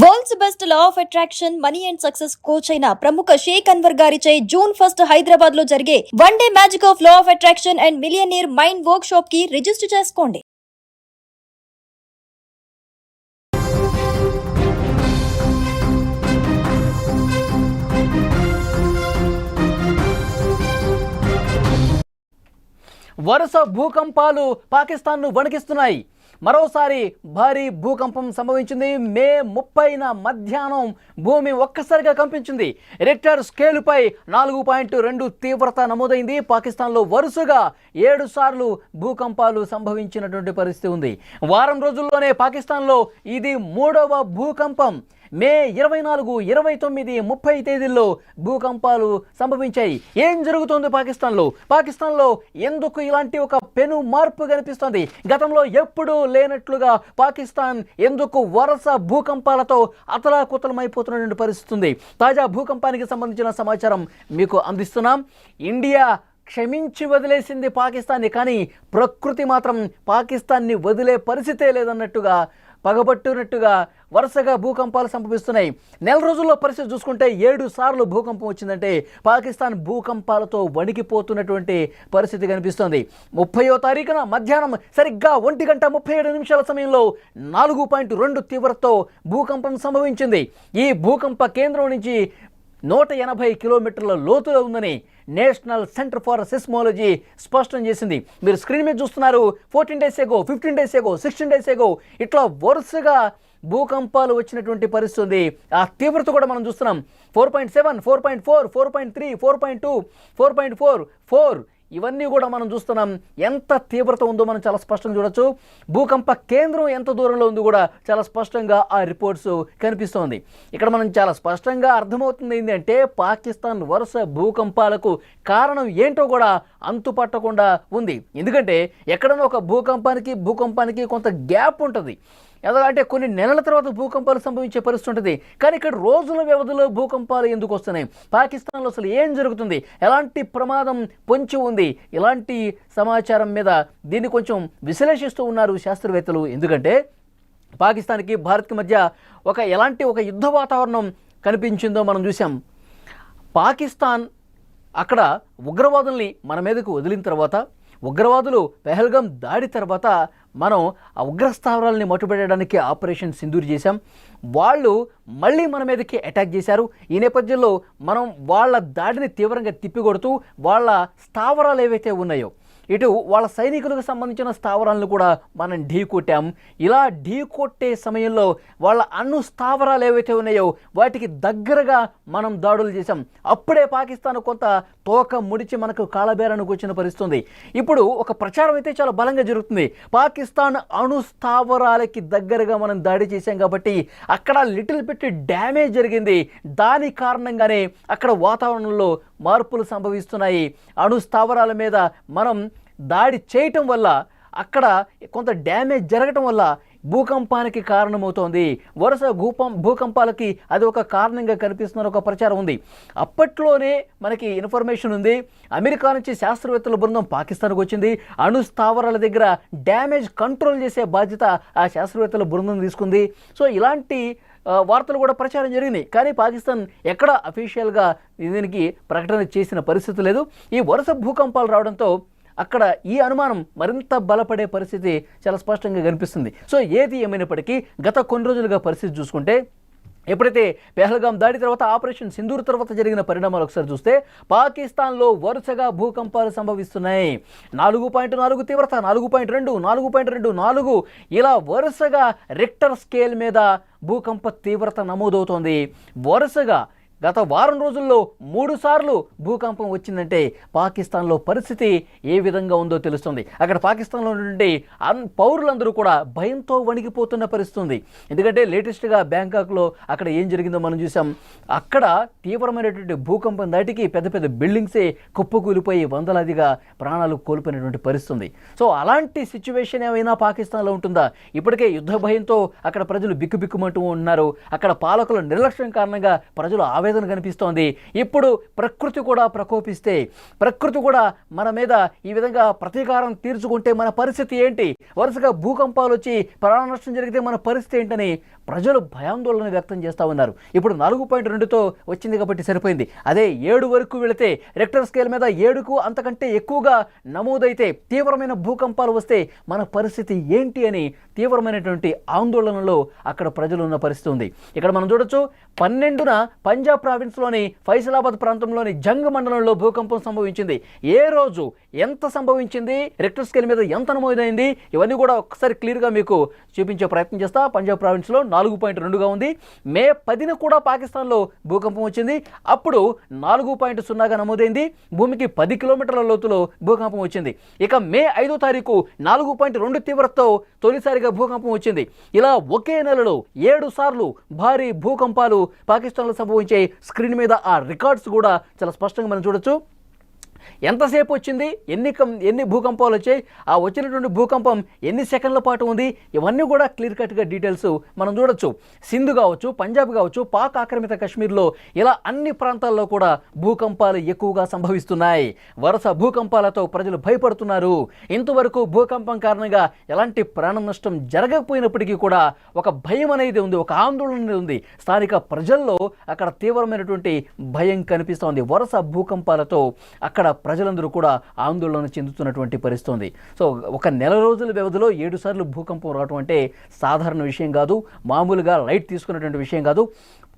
World's best law of attraction money and success coach అయిన ప్రముఖ షేక్ అన్వర్ గారిచే జూన్ ఫస్ట్ హైదరాబాద్లో జరిగే one day magic of law of attraction and millionaire mind work షాప్కి register చేసుకోండి. వరుస భూకంపాలు పాకిస్తాన్ను వణికిస్తున్నాయి. మరోసారి భారీ భూకంపం సంభవించింది. మే ముప్పైన మధ్యాహ్నం భూమి ఒక్కసారిగా కంపించింది. రిక్టర్ స్కేలుపై నాలుగు పాయింట్ రెండు తీవ్రత నమోదైంది. పాకిస్తాన్లో వరుసగా ఏడు సార్లు భూకంపాలు సంభవించినటువంటి పరిస్థితి ఉంది. వారం రోజుల్లోనే పాకిస్తాన్లో ఇది మూడవ భూకంపం. మే ఇరవై నాలుగు ఇరవై తొమ్మిది ముప్పై తేదీల్లో భూకంపాలు సంభవించాయి. ఏం జరుగుతుంది పాకిస్తాన్లో? పాకిస్తాన్లో ఎందుకు ఇలాంటి ఒక పెను మార్పు కనిపిస్తోంది? గతంలో ఎప్పుడూ లేనట్లుగా పాకిస్తాన్ ఎందుకు వరుస భూకంపాలతో అతలాకుతలమైపోతున్నటువంటి పరిస్థితి ఉంది తాజా భూకంపానికి సంబంధించిన సమాచారం మీకు అందిస్తున్నాం. ఇండియా క్షమించి వదిలేసింది పాకిస్తాన్ని కానీ ప్రకృతి మాత్రం పాకిస్తాన్ని వదిలే పరిస్థితే లేదన్నట్టుగా పగబట్టునట్టుగా వరుసగా భూకంపాలు సంభవిస్తున్నాయి. నెల రోజుల్లో పరిస్థితి చూసుకుంటే ఏడు సార్లు భూకంపం వచ్చిందంటే పాకిస్తాన్ భూకంపాలతో వణికిపోతున్నటువంటి పరిస్థితి కనిపిస్తోంది. ముప్పయో తారీఖున మధ్యాహ్నం సరిగ్గా ఒంటి గంట ముప్పై ఏడు నిమిషాల సమయంలో నాలుగు పాయింట్ రెండు తీవ్రతతో భూకంపం సంభవించింది. ఈ భూకంప కేంద్రం నుంచి నూట ఎనభై కిలోమీటర్ల లోతులో ఉందని నేషనల్ సెంటర్ ఫర్ సిస్మాలజీ స్పష్టం చేసింది. మీరు స్క్రీన్ మీద చూస్తున్నారు fourteen days ago fifteen days ago sixteen days ago ఇట్లా వరుసగా భూకంపాలు వచ్చినటువంటి పరిస్థితి ఉంది. ఆ తీవ్రత కూడా మనం చూస్తున్నాం. Four point seven four point four four point three four point two four point four four ఇవన్నీ కూడా మనం చూస్తున్నాం. ఎంత తీవ్రత ఉందో మనం చాలా స్పష్టంగా చూడొచ్చు. భూకంప కేంద్రం ఎంత దూరంలో ఉందో కూడా చాలా స్పష్టంగా ఆ రిపోర్ట్స్ కనిపిస్తోంది. ఇక్కడ మనం చాలా స్పష్టంగా అర్థమవుతుంది ఏంటంటే పాకిస్తాన్ వరుస భూకంపాలకు కారణం ఏంటో కూడా అంతుపట్టకుండా ఉంది. ఎందుకంటే ఎక్కడైనా ఒక భూకంపానికి భూకంపానికి కొంత గ్యాప్ ఉంటుంది. అంటే కొన్ని నెలల తర్వాత భూకంపాలు సంభవించే పరిస్థితి ఉంటుంది. కానీ ఇక్కడ రోజుల వ్యవధిలో భూకంపాలు ఎందుకు వస్తున్నాయి? పాకిస్తాన్లో అసలు ఏం జరుగుతుంది? ఎలాంటి ప్రమాదం పొంచి ఉంది? ఇలాంటి సమాచారం మీద దీన్ని కొంచెం విశ్లేషిస్తూ ఉన్నారు శాస్త్రవేత్తలు. ఎందుకంటే పాకిస్తాన్కి భారత్కి మధ్య ఒక ఎలాంటి ఒక యుద్ధ వాతావరణం కనిపించిందో మనం చూసాం పాకిస్తాన్ అక్కడ ఉగ్రవాదుల్ని మన మీదకు వదిలిన తర్వాత ఉగ్రవాదులు పెహల్గం దాడి తర్వాత మనం ఆ ఉగ్రస్థావరాలని మట్టుపెట్టడానికి ఆపరేషన్ సింధూర్ చేశాం. వాళ్ళు మళ్ళీ మన మీదకి అటాక్ చేశారు. ఈ నేపథ్యంలో మనం వాళ్ళ దాడిని తీవ్రంగా తిప్పికొడుతూ వాళ్ళ స్థావరాలు ఏవైతే ఉన్నాయో ఇటు వాళ్ళ సైనికులకు సంబంధించిన స్థావరాలను కూడా మనం ఢీ కొట్టాం. ఇలా ఢీ కొట్టే సమయంలో వాళ్ళ అణు స్థావరాలు ఏవైతే ఉన్నాయో వాటికి దగ్గరగా మనం దాడులు చేశాం. అప్పుడే పాకిస్తాన్ కొంత తోక ముడిచి మనకు కాలబేరానికి వచ్చిన పరిస్థితుంది. ఇప్పుడు ఒక ప్రచారం అయితే చాలా బలంగా జరుగుతుంది. పాకిస్తాన్ అణు స్థావరాలకి దగ్గరగా మనం దాడి చేశాం కాబట్టి అక్కడ లిటిల్ బిట్ డ్యామేజ్ జరిగింది. దాని కారణంగానే అక్కడ వాతావరణంలో మార్పులు సంభవిస్తున్నాయి. అణు స్థావరాల మీద మనం దాడి చేయటం వల్ల అక్కడ కొంత డ్యామేజ్ జరగటం వల్ల భూకంపానికి కారణమవుతోంది. వరుస భూపం భూకంపాలకి అది ఒక కారణంగా కనిపిస్తున్న ఒక ప్రచారం ఉంది. అప్పట్లోనే మనకి ఇన్ఫర్మేషన్ ఉంది. అమెరికా నుంచి శాస్త్రవేత్తల బృందం పాకిస్తాన్కి వచ్చింది. అణు స్థావరాల దగ్గర డ్యామేజ్ కంట్రోల్ చేసే బాధ్యత ఆ శాస్త్రవేత్తల బృందం తీసుకుంది. సో ఇలాంటి వార్తలు కూడా ప్రచారం జరిగినాయి కానీ పాకిస్తాన్ ఎక్కడ అఫీషియల్గా దీనికి ప్రకటన చేసిన పరిస్థితి లేదు. ఈ వరుస భూకంపాలు రావడంతో అక్కడ ఈ అనుమానం మరింత బలపడే పరిస్థితి చాలా స్పష్టంగా కనిపిస్తుంది. సో ఏది ఏమైనప్పటికీ గత కొన్ని రోజులుగా పరిస్థితి చూసుకుంటే ఎప్పుడైతే పెహల్గాం దాడి తర్వాత ఆపరేషన్ సింధూర్ తర్వాత జరిగిన పరిణామాలు ఒకసారి చూస్తే పాకిస్తాన్లో వరుసగా భూకంపాలు సంభవిస్తున్నాయి. నాలుగు పాయింట్ నాలుగు తీవ్రత నాలుగు పాయింట్ రెండు నాలుగు పాయింట్ రెండు నాలుగు ఇలా వరుసగా రిక్టర్ స్కేల్ మీద భూకంప తీవ్రత నమోదవుతోంది. వరుసగా గత వారం రోజుల్లో మూడుసార్లు భూకంపం వచ్చిందంటే పాకిస్తాన్లో పరిస్థితి ఏ విధంగా ఉందో తెలుస్తుంది. అక్కడ పాకిస్తాన్లో నుండి అన్ పౌరులందరూ కూడా భయంతో వణికిపోతున్న పరిస్థితి ఉంది ఎందుకంటే లేటెస్ట్గా బ్యాంకాక్లో అక్కడ ఏం జరిగిందో మనం చూసాం అక్కడ తీవ్రమైనటువంటి భూకంపం దాటికి పెద్ద పెద్ద బిల్డింగ్సే కుప్పకూలిపోయి వందలాదిగా ప్రాణాలు కోల్పోయినటువంటి పరిస్థితి ఉంది సో అలాంటి సిచ్యువేషన్ ఏమైనా పాకిస్తాన్లో ఉంటుందా? ఇప్పటికే యుద్ధ భయంతో అక్కడ ప్రజలు బిక్కుబిక్కుమంటూ ఉన్నారు. అక్కడ పాలకుల నిర్లక్ష్యం కారణంగా ప్రజలు ఆవేదన కనిపిస్తోంది. ఇప్పుడు ప్రకృతి కూడా ప్రకోపిస్తే ప్రకృతి కూడా మన మీద ఈ విధంగా ప్రతీకారం తీర్చుకుంటే మన పరిస్థితి ఏంటి? వరుసగా భూకంపాలు వచ్చి ప్రాణ నష్టం జరిగితే మన పరిస్థితి ఏంటని ప్రజలు భయాందోళన వ్యక్తం చేస్తూ ఉన్నారు. ఇప్పుడు నాలుగు పాయింట్ రెండుతో వచ్చింది కాబట్టి సరిపోయింది. అదే ఏడు వరకు వెళితే రెక్టర్ స్కేల్ మీద ఏడుకు అంతకంటే ఎక్కువగా నమోదైతే తీవ్రమైన భూకంపాలు వస్తే మన పరిస్థితి ఏంటి అని తీవ్రమైనటువంటి ఆందోళనలో అక్కడ ప్రజలు ఉన్న పరిస్థితి ఉంది. ఇక్కడ మనం చూడొచ్చు పన్నెండున పంజాబ్ ప్రావిన్స్లోని ఫైసలాబాద్ ప్రాంతంలోని జంగ్ మండలంలో భూకంపం సంభవించింది. ఏ రోజు ఎంత సంభవించింది? రెక్టర్ స్కేల్ మీద ఎంత నమోదైంది? ఇవన్నీ కూడా ఒకసారి క్లియర్గా మీకు చూపించే ప్రయత్నం చేస్తా. పంజాబ్ ప్రావిన్స్లో నాలుగు పాయింట్ రెండుగా ఉంది. మే పదిన కూడా పాకిస్తాన్లో భూకంపం వచ్చింది. అప్పుడు నాలుగు పాయింట్ సున్నాగా నమోదైంది. భూమికి పది కిలోమీటర్ల లోతులో భూకంపం వచ్చింది. ఇక మే ఐదో తారీఖు నాలుగు పాయింట్ రెండు తీవ్రతతో తొలిసారిగా భూకంపం వచ్చింది. ఇలా ఒకే నెలలో ఏడు సార్లు భారీ భూకంపాలు పాకిస్తాన్లో సంభవించే స్క్రీన్ మీద ఆ రికార్డ్స్ కూడా చాలా స్పష్టంగా మనం చూడొచ్చు. ఎంతసేపు వచ్చింది? ఎన్ని కం ఎన్ని భూకంపాలు వచ్చాయి? ఆ వచ్చినటువంటి భూకంపం ఎన్ని సెకండ్ల పాటు ఉంది? ఇవన్నీ కూడా క్లియర్ కట్గా డీటెయిల్స్ మనం చూడొచ్చు. సింధు కావచ్చు పంజాబ్ కావచ్చు పాక్ ఆక్రమిత కాశ్మీర్లో ఇలా అన్ని ప్రాంతాల్లో కూడా భూకంపాలు ఎక్కువగా సంభవిస్తున్నాయి. వరుస భూకంపాలతో ప్రజలు భయపడుతున్నారు. ఇంతవరకు భూకంపం కారణంగా ఎలాంటి ప్రాణ నష్టం జరగకపోయినప్పటికీ కూడా ఒక భయం అనేది ఉంది ఒక ఆందోళన అనేది ఉంది. స్థానిక ప్రజల్లో అక్కడ తీవ్రమైనటువంటి భయం కనిపిస్తోంది. వరుస భూకంపాలతో అక్కడ ప్రజలందరూ కూడా ఆందోళన చెందుతున్నటువంటి పరిస్థితి ఉంది సో ఒక నెల రోజుల వ్యవధిలో ఏడు సార్లు భూకంపం రావటం అంటే సాధారణ విషయం కాదు. మామూలుగా లైట్ తీసుకున్నటువంటి విషయం కాదు.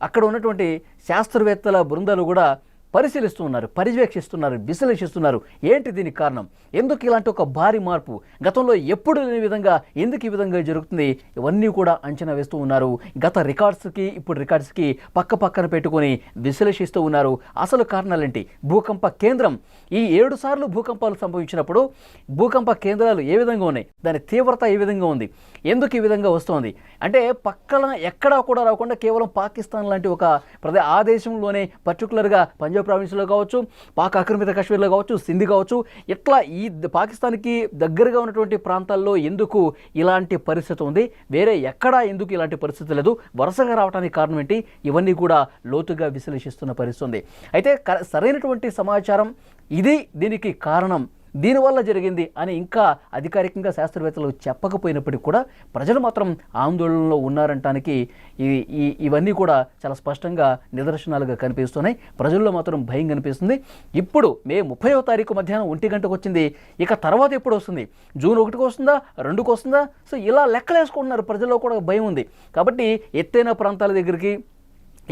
అక్కడ ఉన్నటువంటి శాస్త్రవేత్తల బృందాలు కూడా పరిశీలిస్తూ ఉన్నారు పర్యవేక్షిస్తున్నారు విశ్లేషిస్తున్నారు. ఏంటి దీనికి కారణం? ఎందుకు ఇలాంటి ఒక భారీ మార్పు? గతంలో ఎప్పుడు లేని విధంగా ఎందుకు ఈ విధంగా జరుగుతుంది? ఇవన్నీ కూడా అంచనా వేస్తూ ఉన్నారు. గత రికార్డ్స్కి ఇప్పుడు రికార్డ్స్కి పక్క పక్కన పెట్టుకొని విశ్లేషిస్తూ ఉన్నారు. అసలు కారణాలేంటి? భూకంప కేంద్రం. ఈ ఏడు సార్లు భూకంపాలు సంభవించినప్పుడు భూకంప కేంద్రాలు ఏ విధంగా ఉన్నాయి? దాని తీవ్రత ఏ విధంగా ఉంది? ఎందుకు ఈ విధంగా వస్తోంది? అంటే పక్కన ఎక్కడా కూడా రాకుండా కేవలం పాకిస్తాన్ లాంటి ఒక ప్రదే ఆ దేశంలోనే పర్టికులర్గా పంజాబ్ ప్రావిన్స్లో కావచ్చు పాక్ ఆక్రమిత కాశ్మీర్లో కావచ్చు సింధి కావచ్చు ఇట్లా ఈ పాకిస్తాన్కి దగ్గరగా ఉన్నటువంటి ప్రాంతాల్లో ఎందుకు ఇలాంటి పరిస్థితి ఉంది? వేరే ఎక్కడా ఎందుకు ఇలాంటి పరిస్థితి లేదు? వరుసగా రావడానికి కారణం ఏంటి? ఇవన్నీ కూడా లోతుగా విశ్లేషిస్తున్న పరిస్థితి ఉంది. అయితే సరైనటువంటి సమాచారం ఇది దీనికి కారణం దీనివల్ల జరిగింది అని ఇంకా అధికారికంగా శాస్త్రవేత్తలు చెప్పకపోయినప్పటికీ కూడా ప్రజలు మాత్రం ఆందోళనలో ఉన్నారంటానికి ఈ ఇవన్నీ కూడా చాలా స్పష్టంగా నిదర్శనాలుగా కనిపిస్తున్నాయి. ప్రజల్లో మాత్రం భయం కనిపిస్తుంది. ఇప్పుడు మే ముప్పైవ తారీఖు మధ్యాహ్నం ఒంటి గంటకు వచ్చింది. ఇక తర్వాత ఎప్పుడు వస్తుంది? జూన్ ఒకటికి వస్తుందా? రెండుకు వస్తుందా? సో ఇలా లెక్కలేసుకుంటున్నారు ప్రజల్లో కూడా భయం ఉంది. కాబట్టి ఎత్తైన ప్రాంతాల దగ్గరికి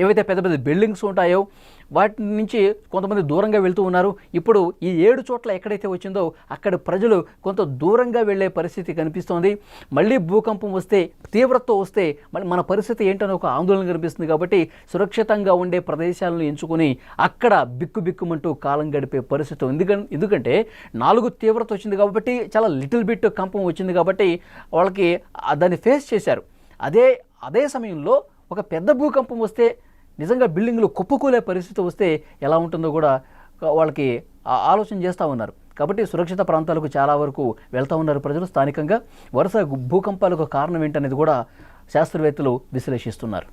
ఏవైతే పెద్ద పెద్ద బిల్డింగ్స్ ఉంటాయో వాటి నుంచి కొంతమంది దూరంగా వెళ్తూ ఉన్నారు. ఇప్పుడు ఈ ఏడు చోట్ల ఎక్కడైతే వచ్చిందో అక్కడ ప్రజలు కొంత దూరంగా వెళ్ళే పరిస్థితి కనిపిస్తోంది. మళ్ళీ భూకంపం వస్తే తీవ్రత వస్తే మళ్ళీ మన పరిస్థితి ఏంటని ఒక ఆందోళన కనిపిస్తుంది కాబట్టి సురక్షితంగా ఉండే ప్రదేశాలను ఎంచుకొని అక్కడ బిక్కు బిక్కుమంటూ కాలం గడిపే పరిస్థితి ఎందుకంటే ఎందుకంటే నాలుగు తీవ్రత వచ్చింది కాబట్టి చాలా లిటిల్ బిట్ కంపం వచ్చింది కాబట్టి వాళ్ళకి దాన్ని ఫేస్ చేశారు. అదే అదే సమయంలో ఒక పెద్ద భూకంపం వస్తే నిజంగా బిల్డింగ్లు కుప్పకూలే పరిస్థితి వస్తే ఎలా ఉంటుందో కూడా వాళ్ళకి ఆలోచన చేస్తూ ఉన్నారు. కాబట్టి సురక్షిత ప్రాంతాలకు చాలా వరకు వెళ్తూ ఉన్నారు ప్రజలు స్థానికంగా. వరుస భూకంపాలకు కారణం ఏంటనేది కూడా శాస్త్రవేత్తలు విశ్లేషిస్తున్నారు.